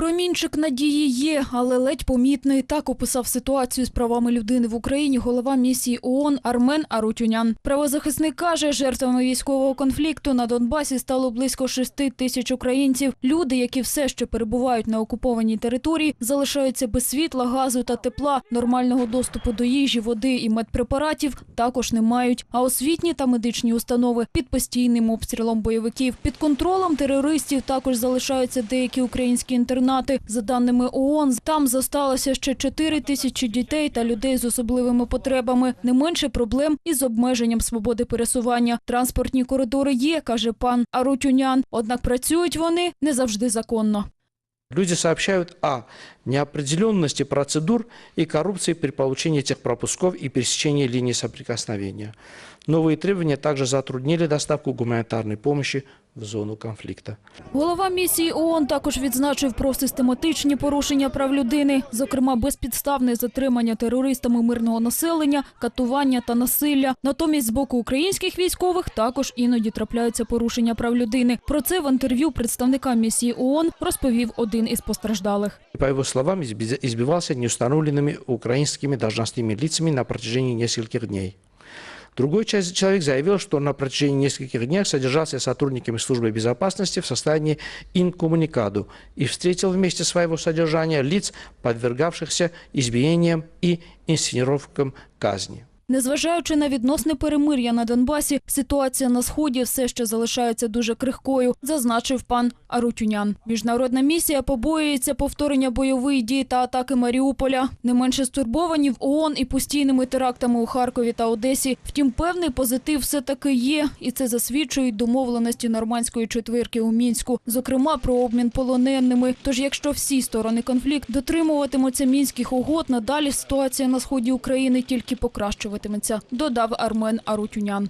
Промінчик надії є, але ледь помітний. Так описав ситуацію з правами людини в Україні голова місії ООН Армен Арутюнян. Правозахисник каже, жертвами військового конфлікту на Донбасі стало близько шести тисяч українців. Люди, які все ще перебувають на окупованій території, залишаються без світла, газу та тепла. Нормального доступу до їжі, води і медпрепаратів також не мають. А освітні та медичні установи під постійним обстрілом бойовиків. Під контролем терористів також залишаються деякі українські інтернати. За даними ООН, там зосталося ще 4 тисячі дітей та людей з особливими потребами. Не менше проблем із обмеженням свободи пересування. Транспортні коридори є, каже пан Арутюнян. Однак працюють вони не завжди законно. Люди сообщают о неопределенности процедур и коррупции при получении этих пропусков и пересечении линии соприкосновения. Новые требования также затруднили доставку гуманитарной помощи в зону конфликта. Голова місії ООН також відзначив про систематичні порушення прав людини, зокрема безпідставне затримання терористами мирного населення, катування та насилля. Натомість з боку українських військових також іноді трапляються порушення прав людини. Про це в інтерв'ю представника місії ООН розповів один із постраждалих. По его словам, избивался неустановленными украинскими должностными лицами на протяжении нескольких дней. Другой человек заявил, что на протяжении нескольких дней содержался сотрудниками службы безопасности в состоянии инкоммуникаду и встретил вместе своего содержания лиц, подвергавшихся избиениям и инсценировкам казни. Незважаючи на відносне перемир'я на Донбасі, ситуація на сході все ще залишається дуже крихкою, зазначив пан Арутюнян. Міжнародна місія побоюється повторення бойових дій та атаки Маріуполя. Не менше стурбовані в ООН і постійними терактами у Харкові та Одесі. Втім, певний позитив все таки є, і це засвідчують домовленості нормандської четвірки у мінську, зокрема про обмін полоненими. Тож, якщо всі сторони конфлікту дотримуватимуться мінських угод, надалі ситуація на сході України тільки покращуватиметься, додав Армен Арутюнян.